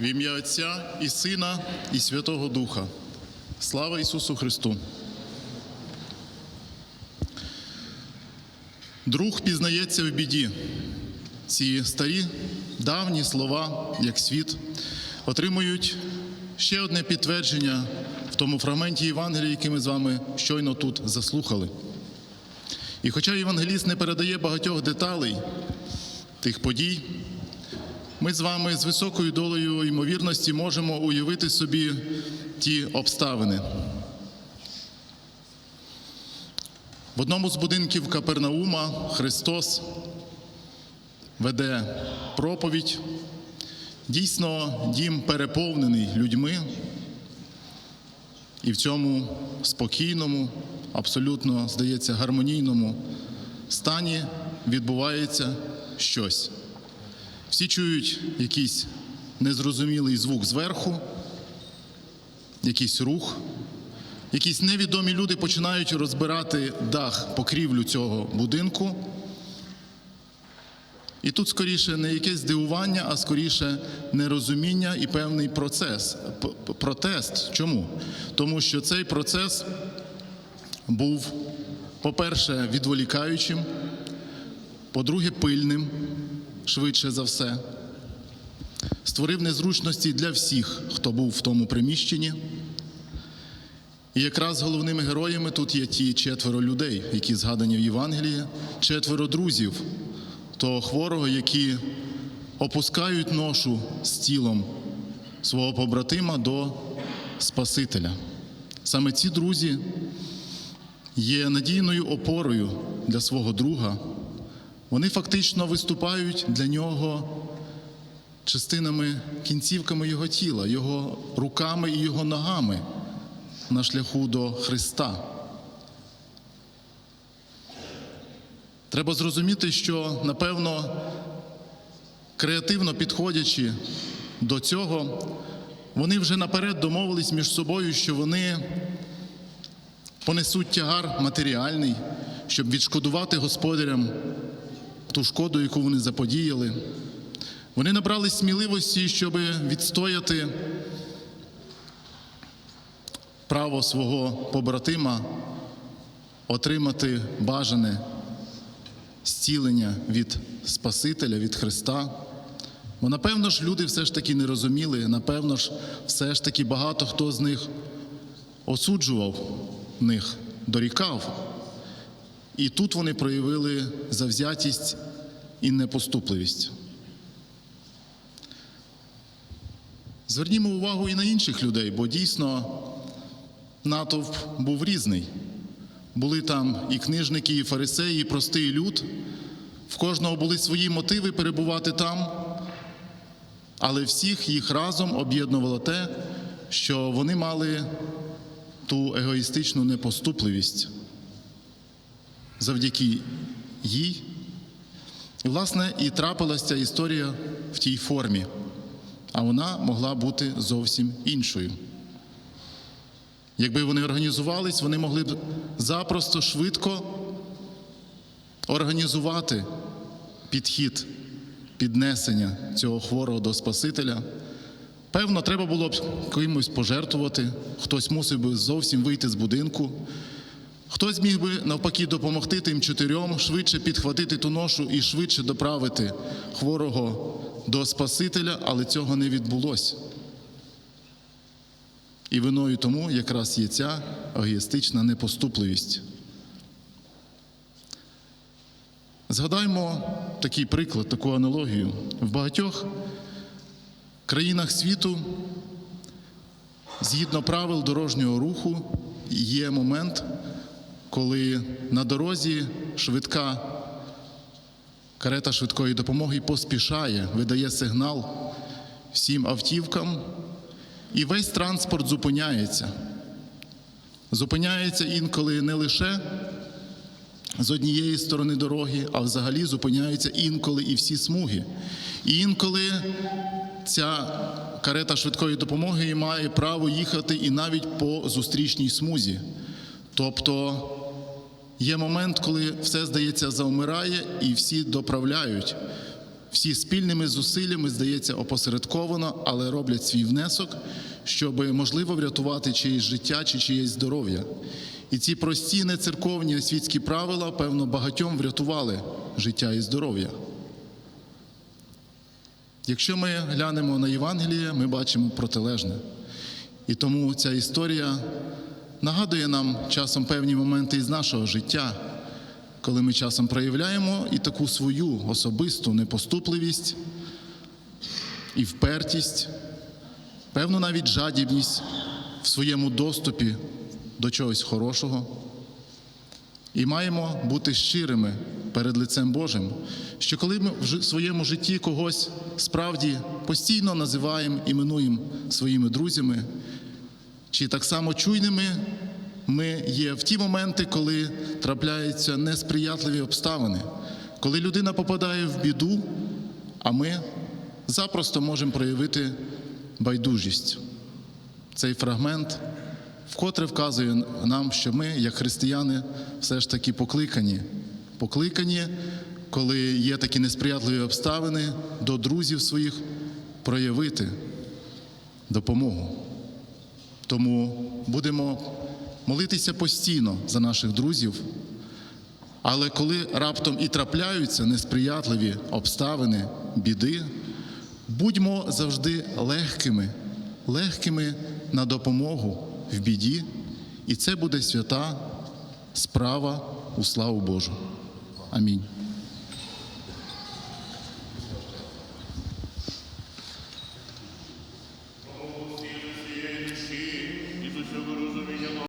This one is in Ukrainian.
В ім'я Отця і Сина, і Святого Духа. Слава Ісусу Христу! Друг пізнається в біді. Ці старі давні слова, як світ, отримують ще одне підтвердження в тому фрагменті Євангелія, який ми з вами щойно тут заслухали. І хоча Євангеліст не передає багатьох деталей тих подій, ми з вами з високою долею ймовірності можемо уявити собі ті обставини. В одному з будинків Капернаума Христос веде проповідь. Дійсно, дім переповнений людьми, і в цьому спокійному, абсолютно, здається, гармонійному стані відбувається щось. Всі чують якийсь незрозумілий звук зверху, якийсь рух, якісь невідомі люди починають розбирати дах покрівлю цього будинку. І тут скоріше не якесь здивування, а скоріше нерозуміння і певний процес, протест. Чому? Тому що цей процес був, по-перше, відволікаючим, по-друге, пильним, швидше за все. Створив незручності для всіх, хто був в тому приміщенні. І якраз головними героями тут є ті четверо людей, які згадані в Євангелії, четверо друзів того хворого, які опускають ношу з тілом свого побратима до Спасителя. Саме ці друзі є надійною опорою для свого друга. Вони фактично виступають для нього частинами, кінцівками його тіла, його руками і його ногами на шляху до Христа. Треба зрозуміти, що напевно, креативно підходячи до цього, вони вже наперед домовились між собою, що вони понесуть тягар матеріальний, щоб відшкодувати господарям ту шкоду, яку вони заподіяли. Вони набрали сміливості, щоб відстояти право свого побратима отримати бажане зцілення від Спасителя, від Христа. Бо напевно ж люди все ж таки не розуміли, напевно ж, все ж таки багато хто з них осуджував них, дорікав. І тут вони проявили завзятість і непоступливість. Звернімо увагу і на інших людей, бо дійсно натовп був різний. Були там і книжники, і фарисеї, і простий люд. В кожного були свої мотиви перебувати там, але всіх їх разом об'єднувало те, що вони мали ту егоїстичну непоступливість. Завдяки їй. І, власне, і трапилася ця історія в тій формі, а вона могла бути зовсім іншою. Якби вони організувались, вони могли б запросто швидко організувати підхід піднесення цього хворого до Спасителя. Певно, треба було б кимось пожертвувати, хтось мусив би зовсім вийти з будинку, хтось міг би навпаки допомогти тим чотирьом швидше підхватити ту ношу і швидше доправити хворого до Спасителя, але цього не відбулося. І виною тому якраз є ця егоїстична непоступливість. Згадаймо такий приклад, таку аналогію. В багатьох країнах світу, згідно правил дорожнього руху, є момент, коли на дорозі швидка карета швидкої допомоги поспішає, видає сигнал всім автівкам, і весь транспорт зупиняється. Зупиняється інколи не лише з однієї сторони дороги, а взагалі зупиняються інколи і всі смуги. І інколи ця карета швидкої допомоги має право їхати і навіть по зустрічній смузі. Тобто є момент, коли все, здається, завмирає і всі доправляють Всі спільними зусиллями, здається, опосередковано, але роблять свій внесок, щоб можливо врятувати чиєсь життя чи чиєсь здоров'я. І ці прості нецерковні світські правила, певно, багатьом врятували життя і здоров'я. Якщо ми глянемо на Євангеліє, ми бачимо протилежне. І тому ця історія нагадує нам часом певні моменти із нашого життя, коли ми часом проявляємо і таку свою особисту непоступливість і впертість, певну навіть жадібність в своєму доступі до чогось хорошого. І маємо бути щирими перед лицем Божим, що коли ми в своєму житті когось справді постійно називаємо, іменуємо своїми друзями, чи так само чуйними ми є в ті моменти, коли трапляються несприятливі обставини, коли людина попадає в біду, а ми запросто можемо проявити байдужість. Цей фрагмент вкотре вказує нам, що ми, як християни, все ж таки покликані. Покликані, коли є такі несприятливі обставини, до друзів своїх проявити допомогу. Тому будемо молитися постійно за наших друзів. Але коли раптом і трапляються несприятливі обставини, біди, будьмо завжди легкими, легкими на допомогу в біді, і це буде свята справа у славу Божу. Амінь.